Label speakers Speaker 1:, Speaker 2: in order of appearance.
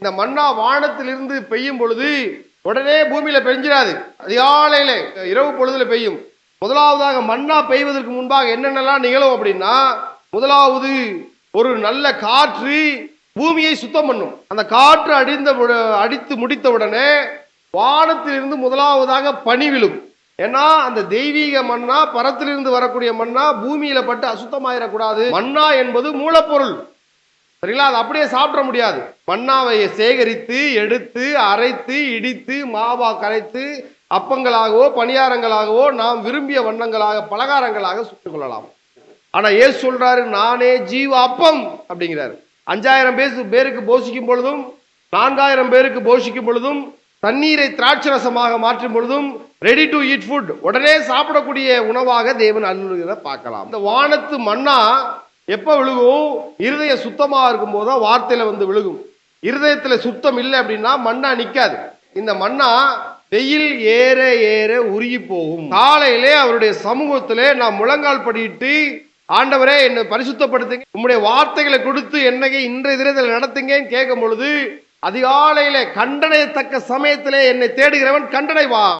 Speaker 1: இந்த மன்னா வானத்திலிருந்து பெய்யும் பொழுது உடனே பூமியில பெஞ்சிடாது அதிகாலையில இரவு பொழுதுல பெய்யும். முதலாவதாக மன்னா பெய்வதற்கு முன்பாக என்னென்னலாம் நிகழும் அப்படின்னா முதலாவது ஒரு நல்ல காற்று பூமியை சுத்தம் பண்ணும். அந்த காற்று அடிந்த அடித்து முடித்த உடனே வானத்திலிருந்து முதலாவதாக பனி விழும். ஏன்னா அந்த தெய்வீக மண்ணா பரத்திலிருந்து வரக்கூடிய மண்ணா பூமியில பட்டு அசுத்தமாயிடக்கூடாது மண்ணா என்பது மூலப்பொருள். சரிங்களா? அது அப்படியே சாப்பிட முடியாது. மண்ணாவையை சேகரித்து எடுத்து அரைத்து இடித்து மாவா கரைத்து அப்பங்களாகவோ பணியாரங்களாகவோ நாம் விரும்பிய வண்ணங்களாக பலகாரங்களாக சுட்டுக் கொள்ளலாம். ஆனா ஏசு சொல்றாரு நானே ஜீவ அப்பம் அப்படிங்கிறாரு. அஞ்சாயிரம் பேசு பேருக்கு போஷிக்கும் பொழுதும் நான்காயிரம் பேருக்கு போஷிக்கும் பொழுதும் தண்ணீரை திராட்சரசமாக மாற்றும் பொழுதும் ரெடி டு ஈட் ஃபுட் உடனே சாப்பிடக்கூடிய உணவாக தேவன் அருளுகிறத பார்க்கலாம். இந்த வானத்து மண்ணா எப்போ விழுகும்? இருதயம் சுத்தமாக இருக்கும் போதுதான் வார்த்தையில் வந்து விழுகும். இருதயத்தில் சுத்தம் இல்லை அப்படின்னா மண்ணா நிற்காது இந்த மண்ணா வெயில் ஏற ஏற உருகி போகும். காலையிலே அவருடைய சமூகத்திலே நான் முழங்கால் படிட்டு ஆண்டவரே என்னை பரிசுத்தப்படுத்துங்க. உங்களுடைய வார்த்தைகளை கொடுத்து என்னைக்கு இன்றைய தினத்தில் நடத்துங்கன்னு கேட்கும் பொழுது அதிகாலையில கண்டனையத்தக்க சமயத்திலே என்னை தேடுகிறவன் கண்டனை வா